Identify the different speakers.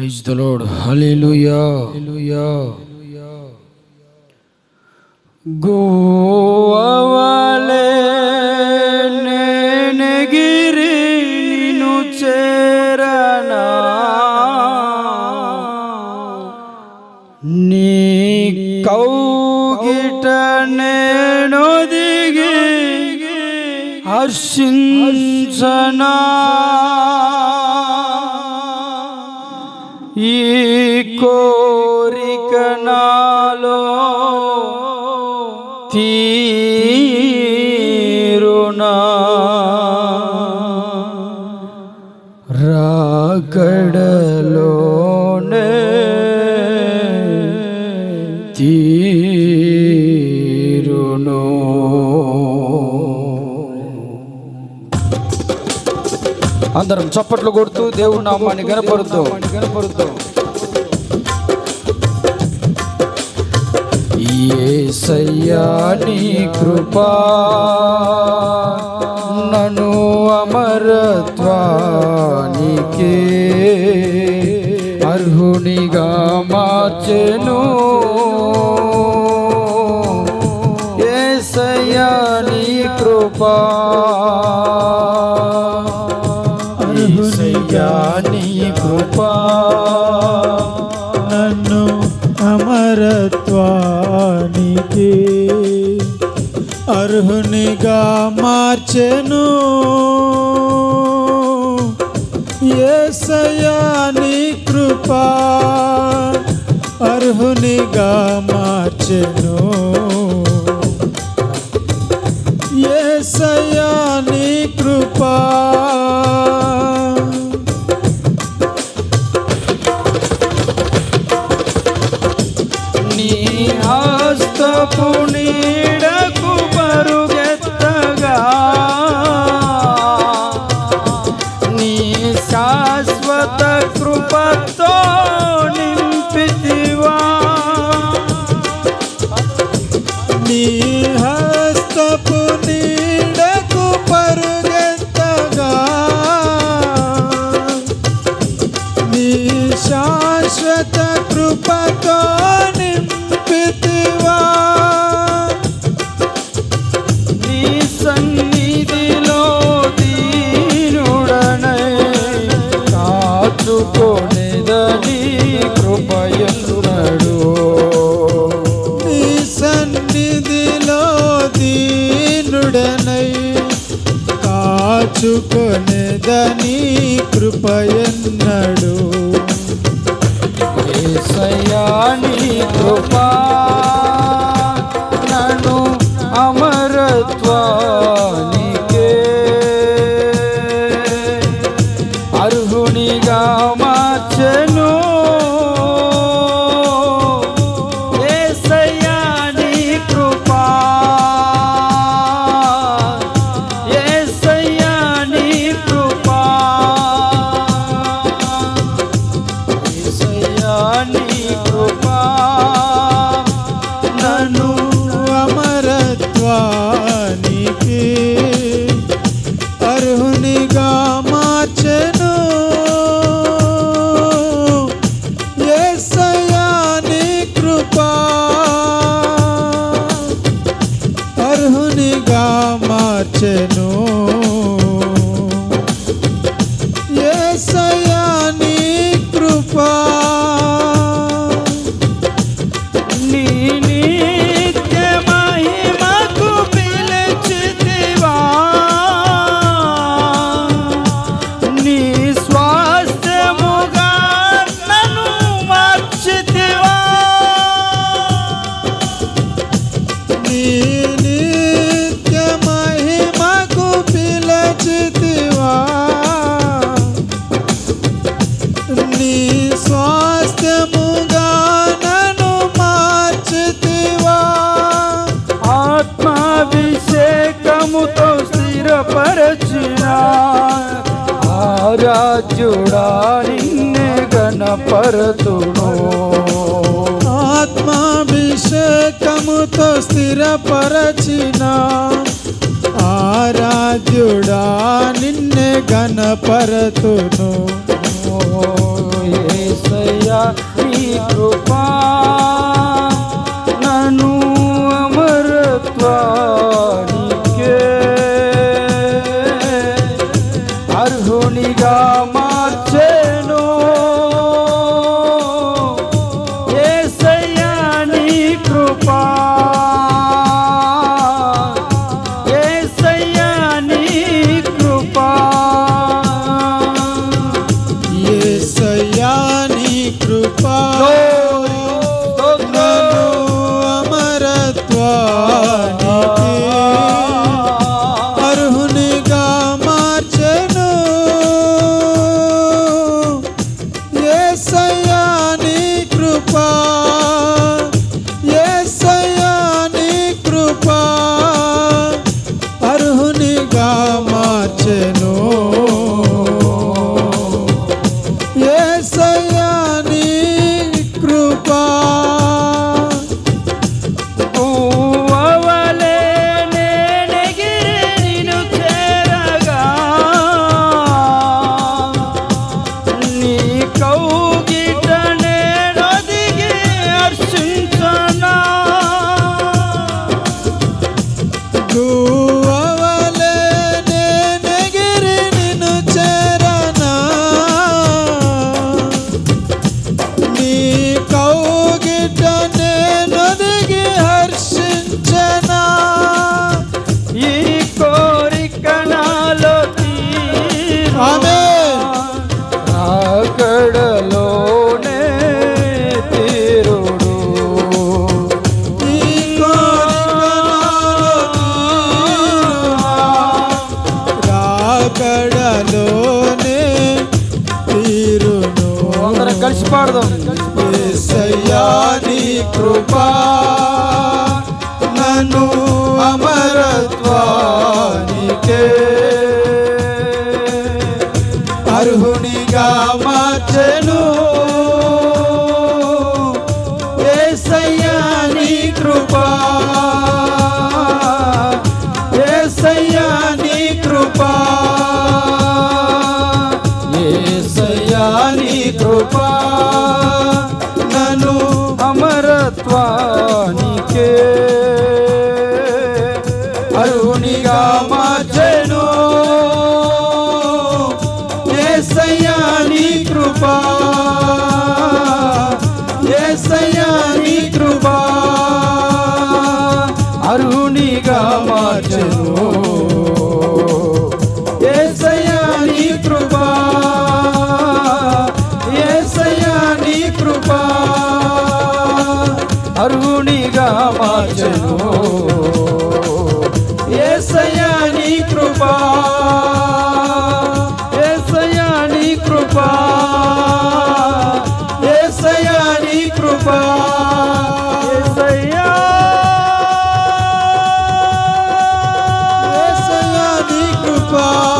Speaker 1: Praise the lord hallelujah hallelujah గోవలే నేనగిరి నిన్ను చేరనా నీ కౌగిట నేను దిగి హర్షించనా కోరిక నాలో తీరునా. రాకడలోనే తీరును. అందరం చప్పట్లు కొడుతూ దేవుడు నామాన్ని గనపరుద్దాం గనపరుద్దాం. ఏసయ్యా నీ కృపా? నను అమరత్వానికే అర్హునిగా మార్చెను. ఏసయ్యా నీ కృపా? ఏసయ్యా నీ కృపా?
Speaker 2: అమరత్వానికి అర్హునిగా మార్చెను. ఏసయాని నీ కృపా అర్హునిగా మార్చెను. ఏసయాని కృపా
Speaker 1: నీడకు పరుగెత్తగా. నీ శాశ్వత కృపతో నింపితివా.
Speaker 2: నీ
Speaker 1: కాచుకొనేదని కృపయన్నడు. ఏసయ్యా కృపా నన్ను అమరత్వానికే. అర్హునిగా మార్చెను
Speaker 2: అర్హునిగా మార్చెను. ರಾಜ್ಯುಡಾ ನಿನ್ನೆ ಗಣಪರತುನು
Speaker 1: ఆత్మాభిషేకముతో స్థిరపరచిన ఆరాధ్యుడా నిన్నే గణపరతును ఏసయ్యా నీ కృపా. పాడదాం
Speaker 2: నీ కృపా నను అమరత్వానికే. అర్హునిగా మార్చను. కృపా నను
Speaker 1: అమరత్వానికే.
Speaker 2: అరుణిగా మార్చెను ఏసయ్యా నీ కృపా
Speaker 1: ఏసయ్యా
Speaker 2: వచ్చను ఏసయా నీ కృపా. ఏసయా నీ కృపా. ఏసయా నీ కృపా.
Speaker 1: ఏసయా ఏసయా కృపా.